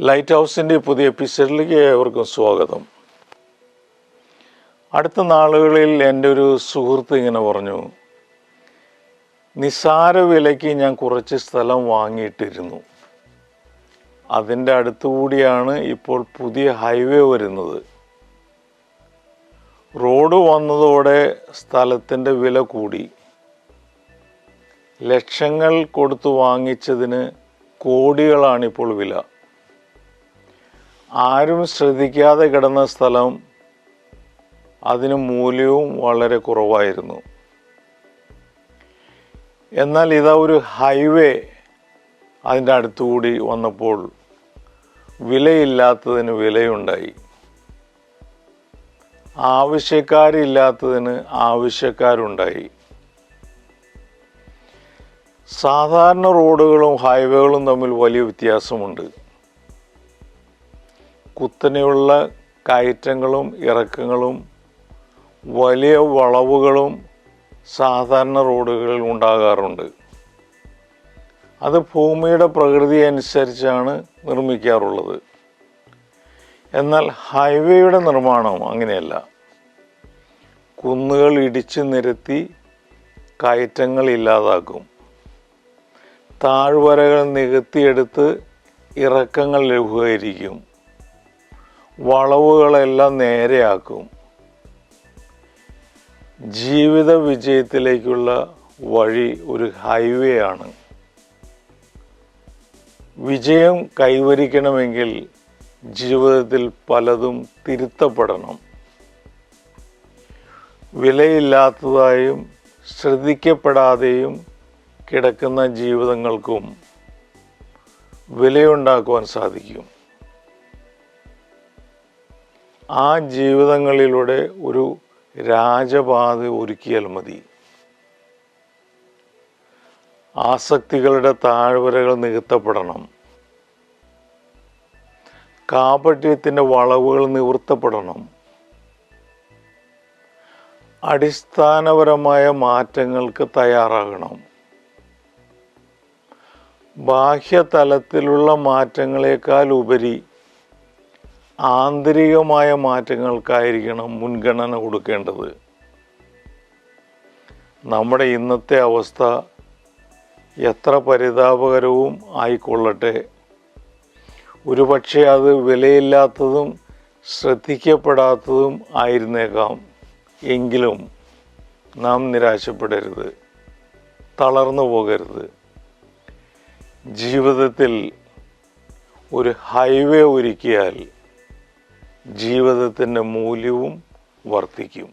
Light ഹൗസിന്റെ പുതിയ എപ്പിസോഡിലേക്ക് ഏവർക്കും സ്വാഗതം. അടുത്ത നാളുകളിൽ എന്റെ ഒരു സുഹൃത്ത് ഇങ്ങനെ പറഞ്ഞു നിസാര വിലയ്ക്ക് ഞാൻ കുറച്ച് സ്ഥലം വാങ്ങിയിട്ടിരുന്നു. അതിന്റെ അടുത്തുകൂടിയാണ് ഇപ്പോൾ പുതിയ ഹൈവേ വരുന്നത്. റോഡ് വന്നതോടെ സ്ഥലത്തിന്റെ വില കൂടി. ലക്ഷങ്ങൾ കൊടുത്തു വാങ്ങിച്ചതിന് കോടികളാണിപ്പോൾ വില. ആരും ശ്രദ്ധിക്കാതെ കിടന്ന സ്ഥലം അതിന് മൂല്യവും വളരെ കുറവായിരുന്നു. എന്നാൽ ഇതാ ഒരു ഹൈവേ അതിന്റെ അടുത്തുകൂടി വന്നപ്പോൾ വിലയില്ലാത്തതിന് വിലയുണ്ടായി. ആവശ്യക്കാരില്ലാത്തതിന് ആവശ്യക്കാരുണ്ടായി. സാധാരണ റോഡുകളും ഹൈവേകളും തമ്മിൽ വലിയ വ്യത്യാസമുണ്ട്. കുത്തനെയുള്ള കയറ്റങ്ങളും ഇറക്കങ്ങളും വലിയ വളവുകളും സാധാരണ റോഡുകളിൽ ഉണ്ടാകാറുണ്ട്. അത് ഭൂമിയുടെ പ്രകൃതി അനുസരിച്ചാണ് നിർമ്മിക്കാറുള്ളത്. എന്നാൽ ഹൈവേയുടെ നിർമ്മാണം അങ്ങനെയല്ല. കുന്നുകൾ ഇടിച്ചു നിരത്തി കയറ്റങ്ങൾ ഇല്ലാതാക്കും. താഴ്വരകൾ നികത്തിയെടുത്ത് ഇറക്കങ്ങൾ ലഘൂകരിക്കും. വളവുകളെല്ലാം നേരെയാക്കും. ജീവിത വിജയത്തിലേക്കുള്ള വഴി ഒരു ഹൈവേ ആണ്. വിജയം കൈവരിക്കണമെങ്കിൽ ജീവിതത്തിൽ പലതും തിരുത്തപ്പെടണം. വിലയില്ലാത്തതായും ശ്രദ്ധിക്കപ്പെടാതെയും കിടക്കുന്ന ജീവിതങ്ങൾക്കും വിലയുണ്ടാക്കുവാൻ സാധിക്കും. ആ ജീവിതങ്ങളിലൂടെ ഒരു രാജപാത ഒരുക്കിയാൽ മതി. ആസക്തികളുടെ താഴ്വരകൾ നികത്തപ്പെടണം. കാപട്യത്തിന്റെ വളവുകൾ നിവൃത്തപ്പെടണം. അടിസ്ഥാനപരമായ മാറ്റങ്ങൾക്ക് തയ്യാറാകണം. ബാഹ്യതലത്തിലുള്ള മാറ്റങ്ങളെക്കാൾ ഉപരി ആന്തരികമായ മാറ്റങ്ങൾക്കായിരിക്കണം മുൻഗണന കൊടുക്കേണ്ടത്. നമ്മുടെ ഇന്നത്തെ അവസ്ഥ എത്ര പരിതാപകരവും ആയിക്കൊള്ളട്ടെ. ഒരുപക്ഷെ അത് വിലയില്ലാത്തതും ശ്രദ്ധിക്കപ്പെടാത്തതും ആയിരുന്നേക്കാം. എങ്കിലും നാം നിരാശപ്പെടരുത്. തളർന്നു പോകരുത്. ജീവിതത്തിൽ ഒരു ഹൈവേ ഒരുക്കിയാൽ ജീവിതത്തിന്റെ മൂല്യവും വർദ്ധിക്കും.